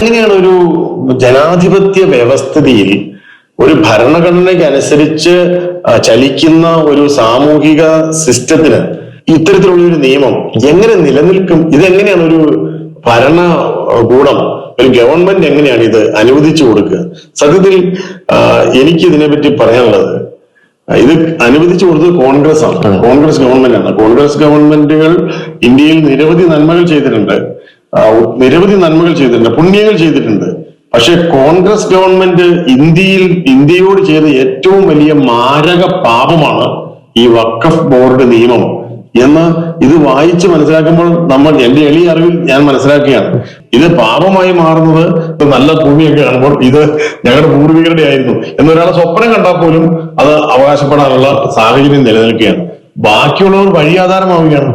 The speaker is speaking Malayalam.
എങ്ങനെയാണ് ഒരു ജനാധിപത്യ വ്യവസ്ഥിതിയിൽ ഒരു ഭരണഘടനയ്ക്ക് അനുസരിച്ച് ചലിക്കുന്ന ഒരു സാമൂഹിക സിസ്റ്റത്തിന് ഇത്തരത്തിലുള്ള ഒരു നിയമം എങ്ങനെ നിലനിൽക്കും? ഇതെങ്ങനെയാണ് ഒരു ഭരണകൂടം ഒരു ഗവൺമെന്റ് എങ്ങനെയാണ് ഇത് അനുവദിച്ചു കൊടുക്കുക? സത്യത്തിൽ എനിക്ക് ഇതിനെപ്പറ്റി പറയാനുള്ളത് ഇത് അനുവദിച്ചു കൊടുത്തത് കോൺഗ്രസ് ആണ് കോൺഗ്രസ് ഗവൺമെന്റ് ആണ് കോൺഗ്രസ് ഗവൺമെന്റുകൾ ഇന്ത്യയിൽ നിരവധി നന്മകൾ ചെയ്തിട്ടുണ്ട്. നിരവധി നന്മകൾ ചെയ്തിട്ടുണ്ട് പുണ്യങ്ങൾ ചെയ്തിട്ടുണ്ട്. പക്ഷെ കോൺഗ്രസ് ഗവൺമെന്റ് ഇന്ത്യയിൽ ഇന്ത്യയോട് ചെയ്ത ഏറ്റവും വലിയ മാരക പാപമാണ് ഈ വഖഫ് ബോർഡ് നിയമം. എന്ന് ഇത് വായിച്ച് മനസ്സിലാക്കുമ്പോൾ നമ്മൾ എന്റെ എളിയ അറിവിൽ ഞാൻ മനസ്സിലാക്കുകയാണ്. ഇത് പാപമായി മാറുന്നത് നല്ല ഭൂമിയൊക്കെ കാണുമ്പോൾ ഇത് ഞങ്ങളുടെ പൂർവികരുടെ ആയിരുന്നു. എന്നൊരാളെ സ്വപ്നം കണ്ടാൽ പോലും അത് അവകാശപ്പെടാനുള്ള സാഹചര്യം നിലനിൽക്കുകയാണ്. ബാക്കിയുള്ളവർ വഴിയാധാരമാവുകയാണ്